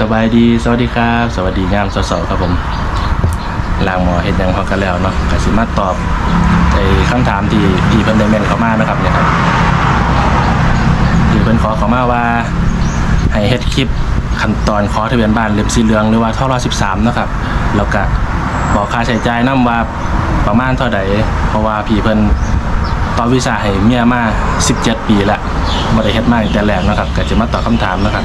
สบายดี สวัสดีครับ สวัสดีงามสดๆครับผมลางหมอเห็นยังพอกันแล้วเนาะกสิมาตอบไอ้คำถามที่ที่เพิ่นได้เมนเข้ามานะครับเนี่ยครับที่เพิ่นขอเข้ามาว่าให้เฮ็ดคลิปขั้นตอนขอทะเบียนบ้านเล่มสีเหลืองหรือว่าท่อรอ13นะครับแล้วก็บอกค่าใช้จ่ายนํว่าประมาณเท่าใดเพราะว่าพี่เพิ่นต่อวีซ่าให้เมียมา 17 ปีล้วบ่ได้เฮ็ดมาตั้งแต่แรกนะครับก็จะมาตอบคำถามนะครับ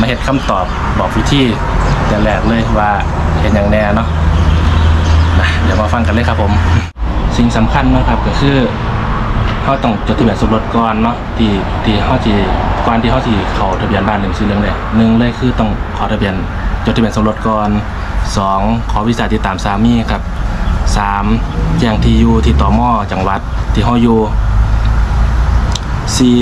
มาเฮ็ดคำตอบบอกวิธีแต่แรกเลยว่าเห็นอย่างแน่เนาะมาเดี๋ยวมาฟังกันเลยครับผม สิ่งสำคัญนะครับก็คือเขาต้องจดทะเบียนสมรสก่อนเนาะที่ที่เขาจีก่อนที่เขาจีเขาทะเบียนบ้านหนึ่งซื้อเรื่องเลยหนึ่งเลยคือต้องขอทะเบียนจดทะเบียนสมรสก่อนสองขอวีซ่าติดตามสามีครับสามแจ้งที่อยู่ที่ต่อมอจังหวัดที่เขาอยู่สี่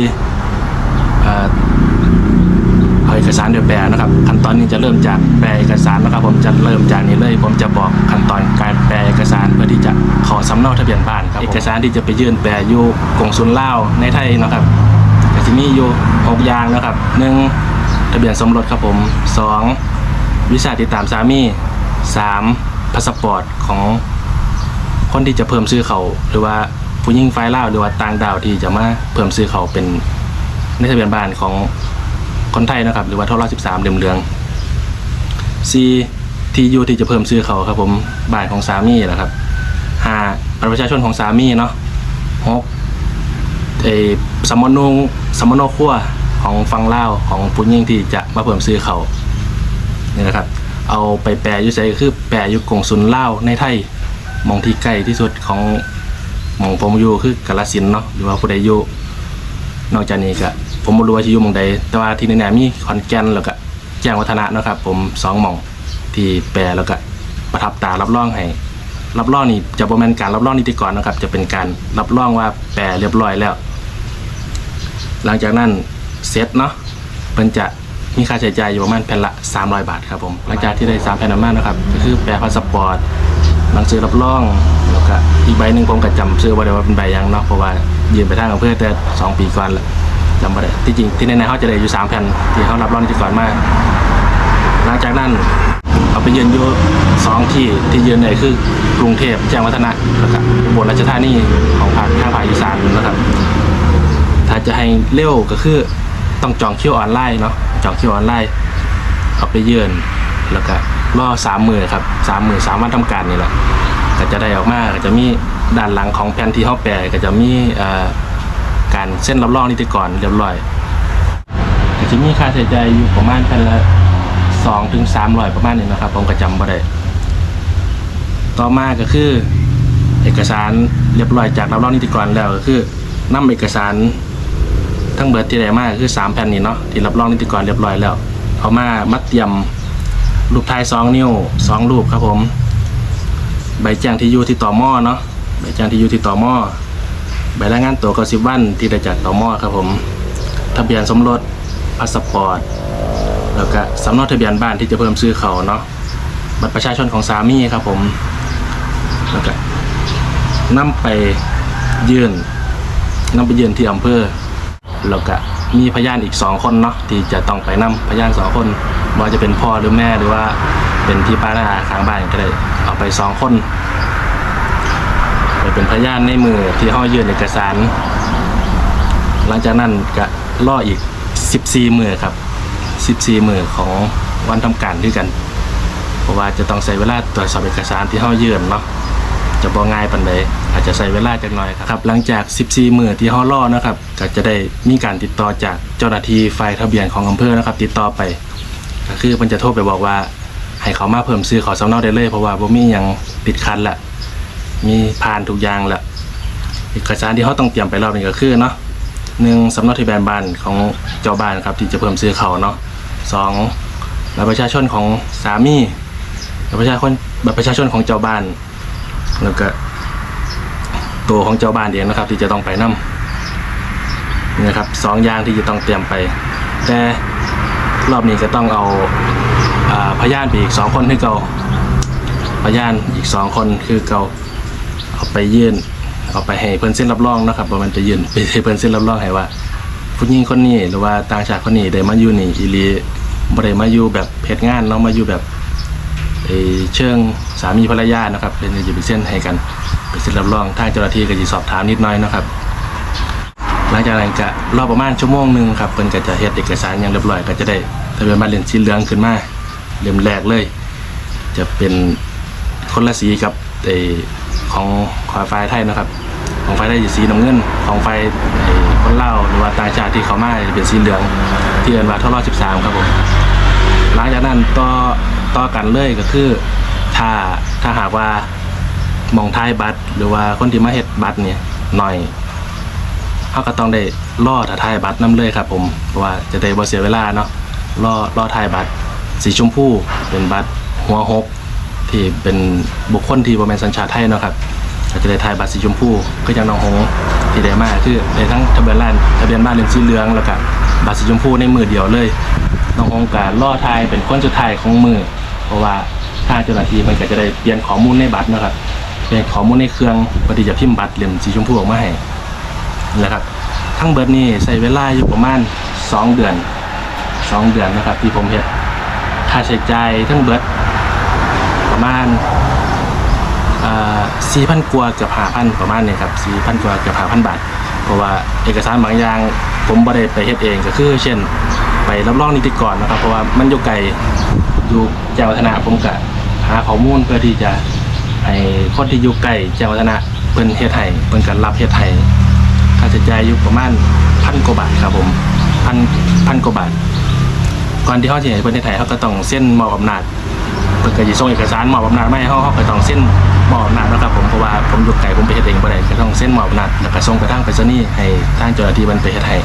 เอกสารเดี๋ยวแปลนะครับ ขั้นตอนนี้จะเริ่มจากแปลเอกสารนะครับ ผมจะเริ่มจากนี้เลย ผมจะบอกขั้นตอนการแปลเอกสารเพื่อที่จะขอสำเนาทะเบียนบ้านครับเอกสารที่จะไปยื่นแปลอยู่กงสุลลาในไทยนะครับก็จะมีอยู่หกอย่างนะครับหนึ่งทะเบียนสมรสครับผมสองวิชาติดตามสามีสามพาสปอร์ตของคนที่จะเพิ่มซื้อเขาหรือว่าผู้ยิ่งไฟล์ลาหรือว่าต่างดาวที่จะมาเพิ่มซื้อเขาเป็นในทะเบียนบ้านของ คนไทยนะครับ หรือว่าท่อร้อยสิบสามเหลืองเหลือง C ที่อยู่ที่จะเพิ่มซื้อเขาครับ ผมบ้านของสามีนะครับห้าบัตรประชาชนของสามีเนาะหกเอสมโนสมโนครัวของฟังเล่าของผู้หญิงที่จะมาเพิ่มซื้อเขานี่นะครับ เอาไปแปลยุใส่คือแปลยุกงสุนเล่าในไทยมองที่ใกล้ที่สุดของมองผมอยู่คือกาลสินเนาะหรือว่าผู้ใดอยู่นอกจากนี้ก็ ผมบ่รู้ว่าที่อยู่หมองใดแต่ว่าที่แน่ๆมีขอนแก่นแล้วก็แจ้งวัฒนะเนาะครับ ผมสองหม่องที่แปลแล้วก็ประทับตารับรองให้รับรองนี่จะบ่แม่นการรับรองนิติกรนะครับ จะเป็นการรับรองว่าแปลเรียบร้อยแล้ว หลังจากนั้นเสร็จเนาะเพิ่นจะมีค่าใช้จ่ายอยู่ประมาณแผ่นละ 300 บาทครับผมหลังจากที่ได้3แผ่นนั้นมานะครับก็คือแปลพาสปอร์ตหนังสือรับรองแล้วก็อีกใบหนึ่งผมก็จำชื่อบ่ได้ว่าเป็นใบยังเนาะเพราะว่ายืนไปทางอำเภอแต่สองปีก่อนแล้ว จำบ่ได้ที่จริงที่ในๆเขาจะได้อยู่สามแผ่นที่เขารับรองนิติกรมาหลังจากนั้นเอาไปยืนอยู่สองที่ที่ยืนเนี่ยคือกรุงเทพแจ้งวัฒนะแล้วก็บลราชธานีของภาคทางภาคอีสานนะครับ ถ้าจะให้เร็วก็คือต้องจองคิวออนไลน์เนาะจองคิวออนไลน์เอาไปยืนแล้วก็รอสามมือครับสามมือสามวันทำการนี่แหละก็จะได้ออกมาก็จะมีด้านหลังของแผ่นที่เขาแปลก็จะมีอ่า เส้นรับรองนิติกรเรียบร้อยก็จะมีค่าใช้จ่ายอยู่ประมาณแผ่นละสองถึงสามร้อยประมาณนี้นะครับ ผมก็จำบ่ได้ต่อมาก็คือ เอกสารเรียบร้อยจากรับรองนิติกรแล้วก็คือนํเอกสารทั้งเบิดที่ได้มากคือ3แผ่นนี้เนาะที่รับรองนิติกรเรียบร้อยแล้ว เอามามัดเตรียมรูปถ่าย2นิ้ว2รูปครับผม ใบแจ้งที่อยู่ที่ต่อหม้อเนาะใบแจ้งที่อยู่ที่ต่อหม้อ ใบรายงานตัวก็สิบวันที่ได้จากต่อมอครับผม ทะเบียนสมรสพาสปอร์ต แล้วก็สำเนาทะเบียนบ้านที่จะเพิ่มซื้อเขาเนาะ บัตรประชาชนของสามีครับผม แล้วก็นำไปยื่นนำไปยื่นที่อำเภอ แล้วก็มีพยานอีกสองคนเนาะที่จะต้องไปนํพยานสองคนว่าจะเป็นพ่อหรือแม่หรือว่าเป็นที่ป้าหน้าข้างบ้านก็ได้เอาไปสองคน พยานในมือที่ห้อยื่นเอกสาร หลังจากนั้นก็ล่ออีก 14 มือครับ 14 มือของวันทำการด้วยกัน เพราะว่าจะต้องใช้เวลาตรวจสอบเอกสารที่ห้อยื่นเนาะจะบ่ง่ายปันใดอาจจะใช้เวลาจักหน่อยครับ หลังจาก 14 มือที่เฮารอนะครับก็จะได้มีการติดต่อจากเจ้าหน้าที่ฝ่ายทะเบียนของอำเภอนะครับ ติดต่อไปก็คือมันจะโทรไปบอกว่าให้เขามาเพิ่มซื้อขอสำเนาได้เลยเพราะว่าบ่มีหยังติดขัดละ มีผ่านทุกอย่างและเอกสารที่เขาต้องเตรียมไปรอบนี้ก็คือเนาะหนึ่งสำเนาทะเบียนบ้านของเจ้าบ้านครับ ที่จะเพิ่มซื้อเขาเนาะสองบัตรประชาชนของสามีบัตรประชาชนบัตรประชาชนของเจ้าบ้าน แล้วก็ตัวของเจ้าบ้านเองนะครับ ที่จะต้องไปนํนี่นะครับสองอย่างที่จะต้องเตรียมไป แต่รอบนี้ก็ต้องเอาอาพยานไปอีกสองคนคือเก่าพยานอีกสองคนคือเก่า เอาไปยื่นเอาไปให้เพิ่นเส้นรับรองนะครับว่ามันจะยื่นไปให้เพิ่นเส้นรับรองให้ว่าผู้หญิงคนนี้หรือว่าต่างชาติคนนี้ได้มาอยู่นี่อีหลีบ่ได้มาอยู่แบบเพจงานเนาะมาอยู่แบบเอเชิงสามีภรรยานะครับเป็นจะเป็นเส้นให้กันเป็นเส้นรับรองทางเจ้าหน้าที่ก็จะสอบถามนิดน่อยนะครับ หลังจากนั้นก็รอประมาณชั่วโมงหนึ่งครับเพิ่นก็จะเฮ็ดเอกสารอย่างเรียบร้อยก็จะได้ทะเบียนบ้านเล่มสีเหลืองขึ้นมาเล่มแรกเลย จะเป็นคนละสีกับไอ ของของไฟไทยนะครับของไฟไทยจะสีน้ำเงิน ของไฟคนเล่าหรือว่าตาชาติที่เขามาจะเป็นสีเหลือง ที่เรียนว่าทรอบ13 ครับผมหลังจากนั้นต่อต่อกันเลยก็คือ ถ้าถ้าหากว่ามองท้ายบัตร หรือว่าคนที่มาเฮ็ดบัตรเนี่ยหน่อยเขาก็ต้องได้ล่อถ่ายบัตรน้ำเลยครับ ผมเพราะว่าจะได้บ่เสียเวลาเนาะล่อล่อถ่ายบัตร สีชมพูเป็นบัตรหัวหก ที่เป็นบุคคลที่บ่แมนสัญชาติไทยเนาะครับก็จจะได้ถ่ายบัตรสีชมพูก็ย่างน้องหงที่ได้มาคือได้ทั้งทะเบียนร้านทะเบียนบ้านเลนสีเหลืองแล้วก็บัตรสีชมพูในมือเดียวเลย น้องหงก็ล่อถ่ายเป็นคนสุดท้ายของมือ เพราะว่าทาเจ้าหน้าที่มันก็จะได้เปลี่ยนข้อมูลในบัตรนะครับเปลี่ยนข้อมูลในเครื่องเพื่อที่จะพิมพ์บัตรเหลี่ยมสีชมพูออกมาให้นะครับทั้งเบิดนี่ใช้เวลาอยู่ประมาณ 2 เดือน 2 เดือนนะครับที่ผมเห็นค่าใช้จ่ายทั้งเบิด ประมาณสี่พันกว่าเกือบห้าพันประมาณนี้ครับสี่พันกว่าเกือบห้าพันบาท เพราะว่าเอกสารบางอย่างผมบ่ได้ไปเฮ็ดเองก็คือ เช่น ไปรับรองนิติกรนะครับ เพราะว่ามันอยู่ไกลอยู่แจ้งวัฒนะผมก็หาข้อมูลเพื่อที่จะให้คนที่อยู่ไกลแจ้งวัฒนะเพิ่นเฮ็ดให้เพิ่นก็รับเฮ็ดให้ค่าใช้จ่ายอยู่ประมาณพันกว่าบาทครับผมพันพันกว่าบาท ก่อนที่เขาจะให้ประเทศไทยเขาก็ต้องเส้นมอบอำนาจเพื่อจะส่งเอกสารมอบอำนาจไม่ห้เขาเขาก็ต้องเส้นมอบอำนาจนะครับผมเพราะว่าผมอยู่ไกลผมไปเฮ็ดเองบ่ได้ก็ต้องเส้นมอบอำนาจแล้วก็ส่งกระทั่งไปรษณีย์ให้ทางเจ้าหน้าที่มันไปเฮ็ดให้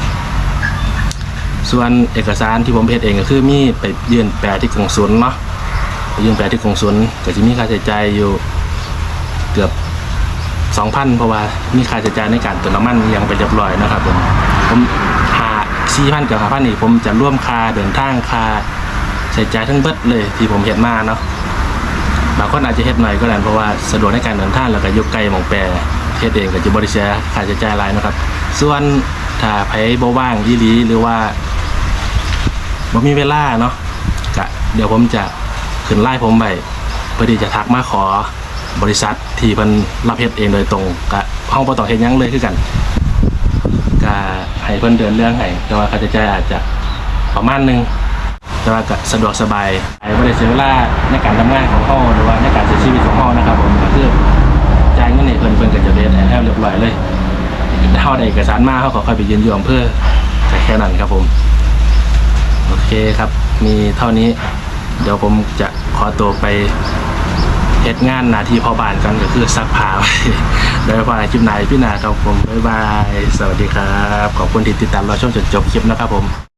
ส่วนเอกสารที่ผมไปเฮ็ดเองก็คือมีไปยื่นแปลที่กองสุลเนาะไปยื่นแปลที่กองสุลก็จะมีค่าใช้จ่ายอยู่เกือบสองพันเพราะว่ามีค่าใช้จ่ายในการเติมน้ำมันยังไปเรียบร้อยนะครับผมผม สี่พันเกับห้าพันนี่ผมจะร่วมค่าเดินทางค่าใช้จ่ายทั้งเบิดเลยที่ผมเห็นมาเนาะบางคนอาจจะเฮ็ดหน่อยก็ได้เพราะว่าสะดวกในการเดินทางแล้วก็ยกไกลหมองแปรเฮ็ดเองก็จะบริเสียค่าใช้จ่ายหลายนะครับ ส่วนถ้าไผบ่ว่างยี่หลีหรือว่าบ่มีเวลาเนาะก็เดี๋ยวผมจะขึ้นไล่ผมไปเพื่อที่จะทักมาขอบริษัทที่เพิ่นรับเฮ็ดเองโดยตรงกะห้องบ่ต้องเฮ็ดหยังเลยคือกัน ให้เพิ่นเดินเรื่องให้แต่ว่าค่าใช้จ่ายอาจจะประมาณหนึงแต่ว่าก็สะดวกสบายบ่ได้เสียเวลาในการทำงานของเฮาหรือว่าในการใช้ชีวิตของเฮานะครับผมก็คือจ่ายเงินให้เพิ่นเพิ่นก็จะเฮ็ดให้แล้วเรียบร้อยเลยเฮาได้เอกสารมาเฮาก็ค่อยไปยืนอยู่อำเภอก็แค่นั้นครับผมโอเคครับมีเท่านี้ เดี๋ยวผมจะขอตัวไป เฮ็ดงานหน้าที่พ่อบ้านกันก็คือซักผ้าไว้โดยเฉพาะในคลิปไหนพี่นาครับผมบ๊ายบาย สวัสดีครับ ขอบคุณที่ติดตามเราชมจนจบคลิปนะครับผม